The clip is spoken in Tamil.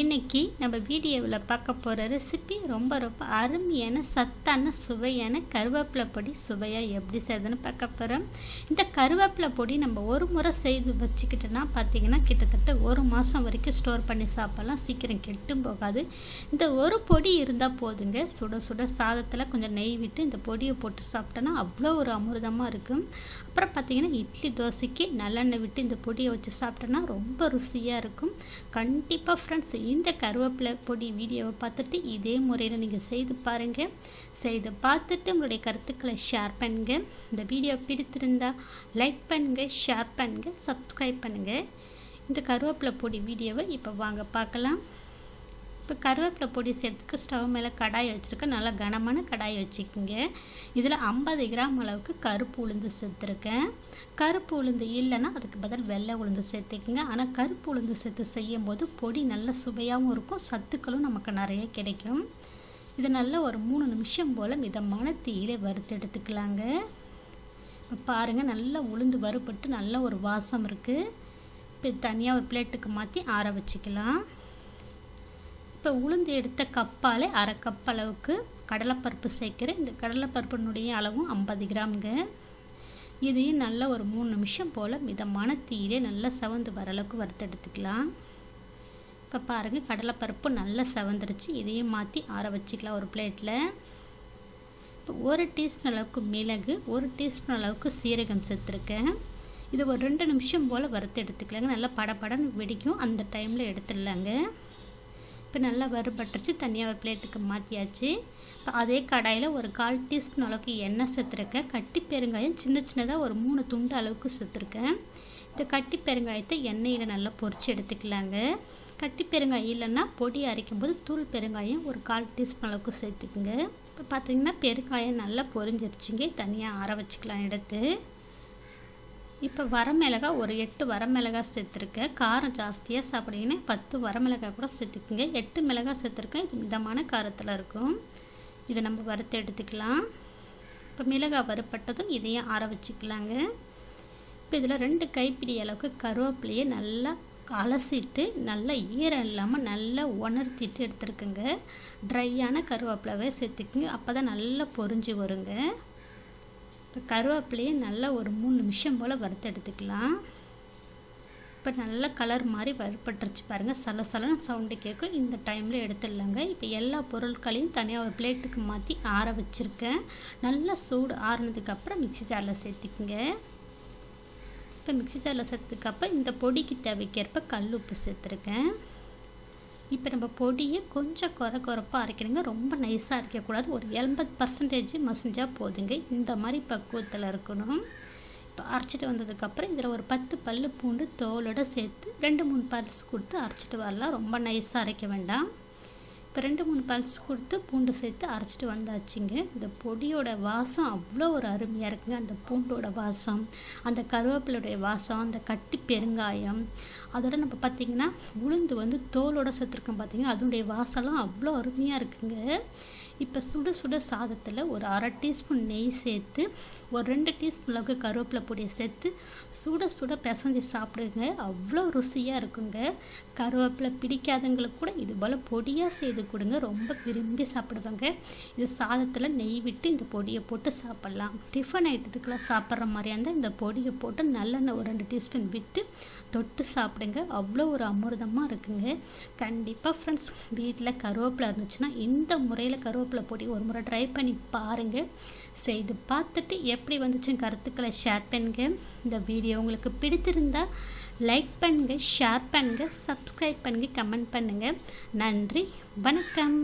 இன்றைக்கி நம்ம வீடியோவில் பார்க்க போகிற ரெசிபி ரொம்ப ரொம்ப அருமையான சத்தான சுவையான கருவேப்பிலை பொடி சுவையாக எப்படி செய்யுதுன்னு பார்க்க போகிறோம் இந்த கருவேப்பிலை பொடி நம்ம ஒரு முறை செய்து வச்சுக்கிட்டோன்னா பார்த்திங்கன்னா கிட்டத்தட்ட ஒரு மாதம் வரைக்கும் ஸ்டோர் பண்ணி சாப்பிட்லாம். சீக்கிரம் கெட்டும் போகாது. இந்த ஒரு பொடி இருந்தால் போதுங்க. சுட சுட சாதத்தில் கொஞ்சம் நெய் விட்டு இந்த பொடியை போட்டு சாப்பிட்டோன்னா அவ்வளோ ஒரு அமிர்தமாக இருக்கும். அப்புறம் பார்த்திங்கன்னா இட்லி தோசைக்கு நல்லெண்ணெய் விட்டு இந்த பொடியை வச்சு சாப்பிட்டோன்னா ரொம்ப ருசியாக இருக்கும். கண்டிப்பாக ஃப்ரெண்ட்ஸ் இந்த கருவேப்பிலை பொடி வீடியோவை பார்த்துட்டு இதே முறையில் நீங்கள் செய்து பாருங்கள் செய்து பார்த்துட்டு உங்களுடைய கருத்துக்களை ஷேர் பண்ணுங்கள் இந்த வீடியோ பிடித்திருந்தா லைக் பண்ணுங்கள் ஷேர் பண்ணுங்கள் சப்ஸ்கிரைப் பண்ணுங்கள் இந்த கருவேப்பிலை பொடி வீடியோவை இப்போ வாங்க பார்க்கலாம். இப்போ கருவேப்பிலை பொடி சேர்த்துக்கு ஸ்டவ் மேலே கடாய் வச்சுருக்கேன். நல்லா கனமான கடாய் வச்சுக்கோங்க. இதில் ஐம்பது கிராம் அளவுக்கு கருப்பு உளுந்து சேர்த்துருக்கேன். கருப்பு உளுந்து இல்லைன்னா அதுக்கு பதில் வெள்ளை உளுந்து சேர்த்துக்குங்க. ஆனால் கருப்பு உளுந்து சேர்த்து செய்யும் போது பொடி நல்ல சுவையாகவும் இருக்கும். சத்துக்களும் நமக்கு நிறைய கிடைக்கும். இது நல்லா ஒரு மூணு நிமிஷம் போல் மிதமான தீயிலே வறுத்து எடுத்துக்கலாங்க. பாருங்கள் நல்லா உளுந்து வறுபட்டு நல்ல ஒரு வாசம் இருக்குது இப்போ தனியாக ஒரு பிளேட்டுக்கு மாற்றி ஆற வச்சுக்கலாம். இப்போ உளுந்து எடுத்த கப்பால் அரை கப் அளவுக்கு கடலைப்பருப்பு சேர்க்குறேன். இந்த கடலைப்பருப்பினுடைய அளவும் ஐம்பது கிராம்ங்க. இதையும் நல்லா ஒரு மூணு நிமிஷம் போல் மிதமான தீயிலே நல்லா செவந்து வர அளவுக்கு வறுத்து எடுத்துக்கலாம். இப்போ பாருங்கள் கடலைப்பருப்பு நல்லா செவந்துருச்சு. இதையும் மாற்றி ஆற வச்சுக்கலாம் ஒரு பிளேட்டில் இப்போ ஒரு டீஸ்பூன் அளவுக்கு மிளகு ஒரு டீஸ்பூன் அளவுக்கு சீரகம் சேர்த்துருக்கேன். இது ஒரு ரெண்டு நிமிஷம் போல் வறுத்து எடுத்துக்கலாங்க. நல்லா படப்படன்னு வெடிக்கும். அந்த டைமில் எடுத்துடலாங்க. இப்போ நல்லா வறுபட்டுருச்சு தனியாக ஒரு பிளேட்டுக்கு மாற்றியாச்சு இப்போ அதே கடாயில் ஒரு கால் டீஸ்பூன் அளவுக்கு எண்ணெய் சேர்த்துருக்கேன். கட்டி பெருங்காயம் சின்ன சின்னதாக ஒரு மூணு துண்டு அளவுக்கு சேர்த்துருக்கேன். இந்த கட்டி பெருங்காயத்தை எண்ணெயில் நல்லா பொரித்து எடுத்துக்கலாங்க. கட்டி பெருங்காயம் இல்லைன்னா பொடி அரைக்கும் போது தூள் பெருங்காயம் ஒரு கால் டீஸ்பூன் அளவுக்கு சேர்த்துக்குங்க. இப்போ பார்த்தீங்கன்னா பெருங்காயம் நல்லா பொரிஞ்சிருச்சுங்க. தனியாக ஆற வச்சுக்கலாம் எடுத்து. இப்போ வரமிளகா ஒரு எட்டு வரமிளகாய் சேர்த்துருக்கேன். காரம் ஜாஸ்தியாக சாப்பிடுங்கன்னா பத்து வரமிளகாய் கூட சேர்த்துக்குங்க. எட்டு மிளகாய் சேர்த்துருக்கேன். இது மிதமான காரத்தில் இருக்கும். இதை நம்ம வறுத்து எடுத்துக்கலாம். இப்போ மிளகாய் வறுப்பட்டதும் இதையும் ஆற வச்சுக்கலாங்க. இப்போ இதில் ரெண்டு கைப்பிடி அளவுக்கு கருவேப்பிலையை நல்லா அலசிட்டு நல்லா ஈரம் இல்லாமல் நல்லா உணர்த்திட்டு எடுத்துருக்குங்க. ட்ரையான கருவேப்பிலவே சேர்த்துக்குங்க. அப்போ தான் நல்லா பொறிஞ்சு வருங்க. இப்போ கருவேப்பிலையை நல்லா ஒரு மூணு நிமிஷம் போல் வறுத்து எடுத்துக்கலாம். இப்போ நல்லா கலர் மாதிரி வறுப்பட்டுருச்சு பாருங்கள் சல சலன்னு சவுண்டு கேட்கும் இந்த டைமில் எடுத்துடலாங்க. இப்போ எல்லா பொருட்களையும் தனியாக ஒரு பிளேட்டுக்கு மாற்றி ஆற வச்சுருக்கேன். நல்லா சூடு ஆறுனதுக்கப்புறம் மிக்சி ஜாரில் சேர்த்துக்குங்க. இப்போ மிக்சி ஜாரில் சேர்த்ததுக்கப்புறம் இந்த பொடிக்கு தேவைக்கேற்ப கல் உப்பு சேர்த்துருக்கேன். இப்போ நம்ம பொடியை கொஞ்சம் குறை குறைப்பாக அரைக்கிறீங்க ரொம்ப நைஸாக அரைக்கக்கூடாது. ஒரு எண்பது பர்சன்டேஜ் மசிஞ்சால் போதுங்க. இந்த மாதிரி பக்குவத்தில் இருக்கணும். இப்போ அரைச்சிட்டு வந்ததுக்கப்புறம் இதில் ஒரு பத்து பல் பூண்டு தோலோடு சேர்த்து ரெண்டு மூணு பல்ஸ் கொடுத்து அரைச்சிட்டு வரலாம். ரொம்ப நைஸாக அரைக்க வேண்டாம். இப்போ ரெண்டு மூணு பல்ஸ் கொடுத்து பூண்டு சேர்த்து அரைச்சிட்டு வந்தாச்சுங்க. இந்த பொடியோட வாசம் அவ்வளோ ஒரு அருமையாக இருக்குங்க. அந்த பூண்டோட வாசம் அந்த கருவேப்பிலையுடைய வாசம் அந்த கட்டி பெருங்காயம் அதோட நம்ம பார்த்திங்கன்னா உளுந்து வந்து தோலோட சேர்த்துருக்கோம் பார்த்திங்கன்னா அதனுடைய வாசம்லாம் அவ்வளோ அருமையாக இருக்குங்க. இப்போ சுட சுட சாதத்தில் ஒரு அரை டீஸ்பூன் நெய் சேர்த்து ஒரு ரெண்டு டீஸ்பூன் அளவுக்கு கருவேப்பிலை பொடியை சேர்த்து சுட சுட பிசைஞ்சு சாப்பிடுங்க. அவ்வளோ ருசியாக இருக்குங்க. கருவேப்பிலை பிடிக்காதவங்களுக்கு கூட இது போல் பொடியாக செய்து கொடுங்க. ரொம்ப விரும்பி சாப்பிடுவாங்க. இது சாதத்தில் நெய் விட்டு இந்த பொடியை போட்டு சாப்பிட்லாம். டிஃபன் ஐட்டத்துக்கெலாம் சாப்பிட்ற மாதிரியா இருந்தால் இந்த பொடியை போட்டு நல்லெண்ணெய் ஒரு ரெண்டு டீஸ்பூன் விட்டு தொட்டு சாப்பிடுங்க. அவ்வளோ ஒரு அமிர்தமாக இருக்குங்க. கண்டிப்பாக ஃப்ரெண்ட்ஸ் வீட்டில் கருவேப்பிலை இருந்துச்சுன்னா இந்த முறையில் கருவேப்பிலை போட்டு ஒரு முறை ட்ரை பண்ணி பாருங்கள் செய்து பார்த்துட்டு எப்படி வந்துச்சுன்னு கருத்துக்களை ஷேர் பண்ணுங்க. இந்த வீடியோ உங்களுக்கு பிடித்திருந்தா லைக் பண்ணுங்கள் ஷேர் பண்ணுங்கள் சப்ஸ்கிரைப் பண்ணுங்கள் கமெண்ட் பண்ணுங்கள் நன்றி வணக்கம்.